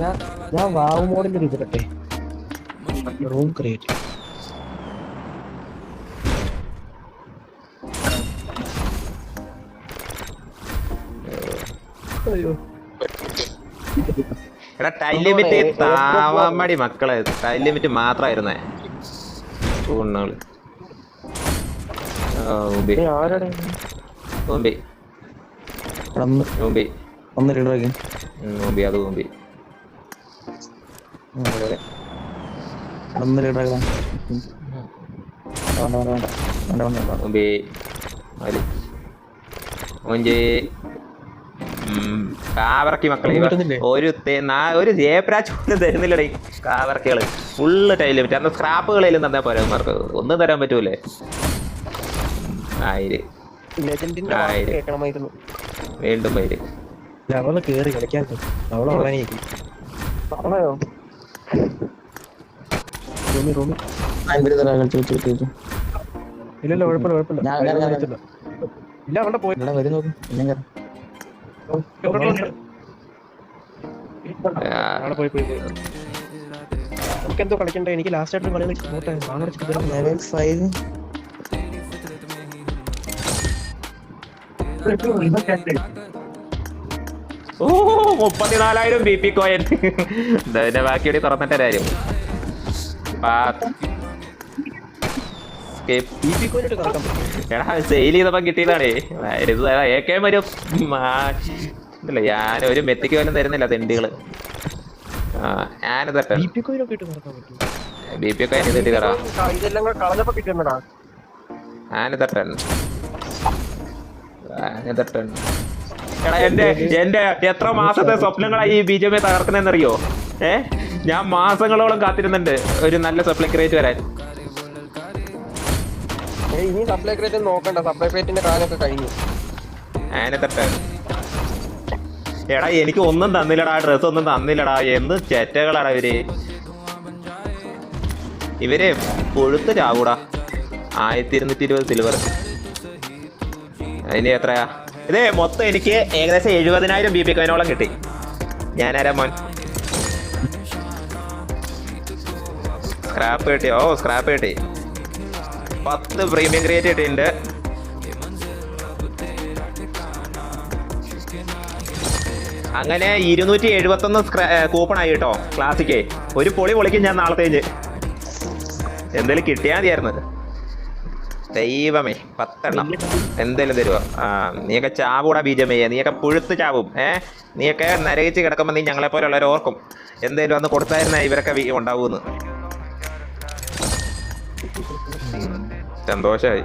ഞാൻ ഞാൻ വാവ് മോഡിന്റെ ഒരു ഇതിലട്ടെ. Room create. അയ്യോ. എടാ ടൈം ലിമിറ്റ് താവാമടി മക്കളെ. ടൈലിമിറ്റ് മാത്രമായിരുന്നേ ചൂണ്ണാൾ ഊമ്പി ഏയ് ആരാടെ? ഊമ്പി ഒന്ന് ഊമ്പി ഒന്ന് ലീഡറാക്കി ഉം, ഊമ്പി അത് ഊമ്പി ഒന്ന് ലീഡറാക്കി വേണ്ട വേണ്ട വേണ്ട. വേണ്ട വേണ്ട വേണ്ട. ഊമ്പി വലി ഊഞ്ചി കാവറക്കി മക്കളെ? ഒരു ഒരു ജയപ്രാജ് പോലും തരുന്നില്ലടേ കാവറക്കികൾ. ഫുള്ള് ടൈം ലിമിറ്റ് അന്ന് സ്ക്രാപ്പുകളേലും തന്നാ പോരാ മാർക്ക് ഒന്നും തരാൻ പറ്റൂലേ? ആയിര്. വീണ്ടും പേര് അവൾ കേറി കളിക്കാൻ. അവളെ ഉള്ളനേക്ക് റൂമി റൂമി. ഇല്ലല്ലോ കുഴപ്പമില്ല കുഴപ്പമില്ല. അറിയത്തില്ല. ഇല്ല അവിടെ പോയി. ഇവിടെ വരും നോക്കും അവിടെ പോയി പോയി കളിക്കണ്ടേ? എനിക്ക് ലാസ്റ്റ് ആയിട്ട് കളി പോട്ടെ. ഓ മുപ്പത്തിനാലായിരം ബി പി കോയൻ. ബാക്കിയോടെ തുറന്നിട്ട പറ്റും എടാ സെയിൽ ചെയ്തപ്പോ കിട്ടിയതാണേ. ഇത് ഏക്കേം വരും. ഇല്ല ഞാൻ ഒരു മെത്തിക്ക് പോലും തരുന്നില്ല തെണ്ടികൾ. ബി പി ഒക്കെ എടാ എന്റെ എന്റെ എത്ര മാസത്തെ സ്വപ്നങ്ങളായി ഈ ബി ജെ പി തകർക്കുന്നതെന്നറിയോ? ഏ? ഞാൻ മാസങ്ങളോളം കാത്തിരുന്നുണ്ട് ഒരു നല്ല സപ്ലൈ ക്രേറ്റ് വരാൻ. ഇനി സപ്ലൈ ക്രേറ്റ് നോക്കണ്ട. സപ്ലൈ ക്രേറ്റിന്റെ കാലൊക്കെ കഴിഞ്ഞു. ആനെ എടാ എനിക്ക് ഒന്നും തന്നില്ലടാ. ഡ്രസ് ഒന്നും തന്നില്ലടാ. എന്ത് ചെറ്റകളാടാ ഇവർ? ഇവരെ കൊഴുത്ത് ചാവൂടാ. ആയിരത്തി ഇരുന്നൂറ്റി ഇരുപത് സിൽവർ അതിന് എത്രയാ? ഇതേ മൊത്തം എനിക്ക് ഏകദേശം എഴുപതിനായിരം ബി പി കോയിനോളം കിട്ടി. ഞാനാരാ മോൻ? സ്ക്രാപ്പ് കിട്ടി. ഓ സ്ക്രാപ്പ് കിട്ടി. പത്ത് പ്രീമിയം ക്രിയേറ്റ് കിട്ടിയിട്ടുണ്ട്. അങ്ങനെ ഇരുന്നൂറ്റി എഴുപത്തി ഒന്ന് കൂപ്പൺ ആയി കേട്ടോ ക്ലാസിക്കേ ഒരു പൊളി പൊളിക്കും ഞാൻ നാളത്തേക്ക് എന്തേലും കിട്ടിയാൽ മതിയായിരുന്നു ദൈവമേ പത്തെണ്ണം. എന്തേലും തരുമോ ആ നീയൊക്കെ ചാവൂടാ ബീജമയ്യ നീയൊക്കെ പുഴുത്ത് ചാവും. ഏ നീയൊക്കെ നരകിച്ച് കിടക്കുമ്പോൾ നീ ഞങ്ങളെ പോലെ ഓർക്കും. എന്തേലും അന്ന് കൊടുത്തായിരുന്നേ ഇവരൊക്കെ വീ- സന്തോഷമായി